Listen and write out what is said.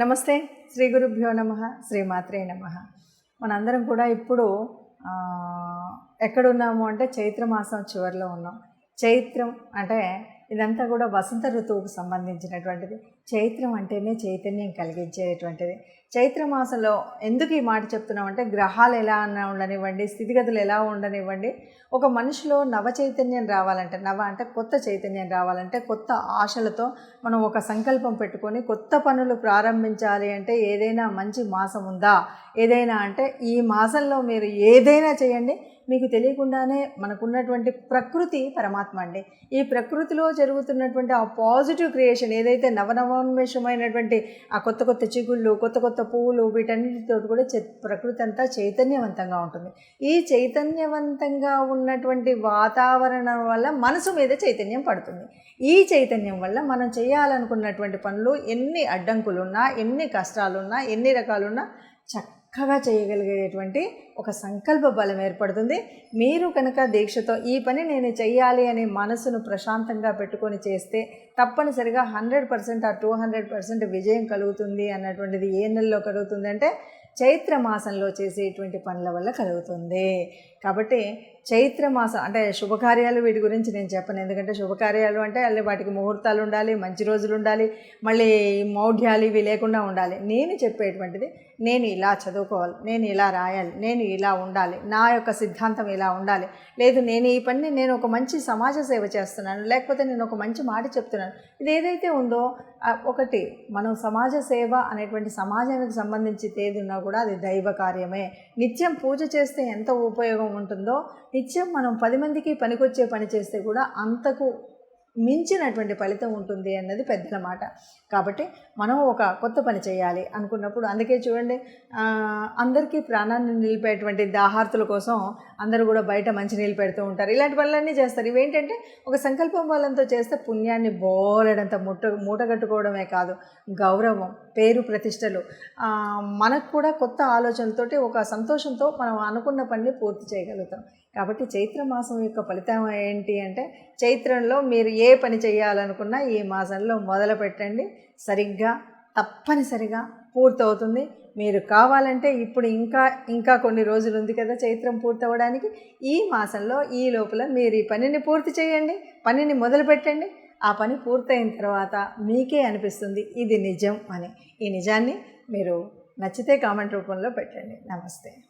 నమస్తే. శ్రీ గురుభ్యో నమ శ్రీమాత్రే నమ. మనందరం కూడా ఇప్పుడు ఎక్కడున్నాము అంటే చైత్రమాసం చివరిలో ఉన్నాం. చైత్రం అంటే ఇదంతా కూడా వసంత ఋతువుకు సంబంధించినటువంటిది. చైత్రం అంటేనే చైతన్యం కలిగించేటువంటిది. చైత్ర మాసంలో ఎందుకు ఈ మాట చెప్తున్నామంటే గ్రహాలు ఎలా అన్న ఉండనివ్వండి స్థితిగతులు ఎలా ఉండనివ్వండి. ఒక మనిషిలో నవ చైతన్యం రావాలంటే నవ అంటే కొత్త చైతన్యం రావాలంటే కొత్త ఆశలతో మనం ఒక సంకల్పం పెట్టుకొని కొత్త పనులు ప్రారంభించాలి అంటే ఏదైనా మంచి మాసం ఉందా? ఏదైనా అంటే ఈ మాసంలో మీరు ఏదైనా చేయండి మీకు తెలియకుండానే మనకున్నటువంటి ప్రకృతి పరమాత్మ అండి. ఈ ప్రకృతిలో జరుగుతున్నటువంటి ఆ పాజిటివ్ క్రియేషన్ ఏదైతే నవనవోన్మేషమైనటువంటి ఆ కొత్త కొత్త చిగుళ్ళు కొత్త కొత్త పువ్వులు వీటన్నిటితో కూడా ప్రకృతి అంతా చైతన్యవంతంగా ఉంటుంది. ఈ చైతన్యవంతంగా ఉన్నటువంటి వాతావరణం వల్ల మనసు మీద చైతన్యం పడుతుంది. ఈ చైతన్యం వల్ల మనం చేయాలనుకున్నటువంటి పనులు ఎన్ని అడ్డంకులున్నా ఎన్ని కష్టాలున్నా ఎన్ని రకాలున్నా చక్క చక్కగా చేయగలిగేటువంటి ఒక సంకల్ప బలం ఏర్పడుతుంది. మీరు కనుక దీక్షతో ఈ పని నేను చెయ్యాలి అనే మనసును ప్రశాంతంగా పెట్టుకొని చేస్తే తప్పనిసరిగా హండ్రెడ్ పర్సెంట్ ఆ టూ హండ్రెడ్ పర్సెంట్ విజయం కలుగుతుంది అన్నటువంటిది ఏ నెలలో కలుగుతుంది అంటే చైత్ర మాసంలో చేసేటువంటి పనుల వల్ల కలుగుతుంది. కాబట్టి చైత్ర మాసం అంటే శుభకార్యాలు వీటి గురించి నేను చెప్పను. ఎందుకంటే శుభకార్యాలు అంటే అల్లి వాటికి ముహూర్తాలు ఉండాలి మంచి రోజులు ఉండాలి మళ్ళీ మౌఢ్యాలు ఇవి లేకుండా ఉండాలి. నేను చెప్పేటువంటిది నేను ఇలా చదువుకోవాలి నేను ఇలా రాయాలి నేను ఇలా ఉండాలి నా యొక్క సిద్ధాంతం ఇలా ఉండాలి. లేదు నేను ఈ పని నేను ఒక మంచి సమాజ సేవ చేస్తున్నాను లేకపోతే నేను ఒక మంచి మాట చెప్తున్నాను. ఇది ఏదైతే ఉందో ఒకటి మనం సమాజ సేవ అనేటువంటి సమాజానికి సంబంధించి ఏది ఉన్నా కూడా అది దైవ కార్యమే. నిత్యం పూజ చేస్తే ఎంత ఉపయోగం ఉంటుందో నిత్యం మనం పది మందికి పనికొచ్చే పని చేస్తే కూడా అంతకు మించినటువంటి ఫలితం ఉంటుంది అన్నది పెద్దల మాట కాబట్టి మనం ఒక కొత్త పని చేయాలి అనుకున్నప్పుడు అందుకే చూడండి అందరికీ ప్రాణాన్ని నిలిపేటువంటి దాహార్తుల కోసం అందరూ కూడా బయట మంచినీళ్ళు పెడుతూ ఉంటారు. ఇలాంటి పనులన్నీ చేస్తారు. ఇవేంటంటే ఒక సంకల్పం బలంతో చేస్తే పుణ్యాన్ని బోలెడంత ముట్ట మూటగట్టుకోవడమే కాదు గౌరవం పేరు ప్రతిష్టలు మనకు కూడా కొత్త ఆలోచనలతోటి ఒక సంతోషంతో మనం అనుకున్న పనిని పూర్తి చేయగలుగుతాం. కాబట్టి చైత్ర మాసం యొక్క ఫలితం ఏంటి అంటే చైత్రంలో మీరు ఏ ఏ పని చేయాలనుకున్నా ఈ మాసంలో మొదలు పెట్టండి. సరిగ్గా తప్పనిసరిగా పూర్తవుతుంది. మీరు కావాలంటే ఇప్పుడు ఇంకా ఇంకా కొన్ని రోజులు ఉంది కదా చైత్రం పూర్తవడానికి. ఈ మాసంలో ఈ లోపల మీరు ఈ పనిని పూర్తి చేయండి పనిని మొదలు పెట్టండి. ఆ పని పూర్తయిన తర్వాత మీకే అనిపిస్తుంది ఇది నిజం అని. ఈ నిజాన్ని మీరు నచ్చితే కామెంట్ రూపంలో పెట్టండి. నమస్తే.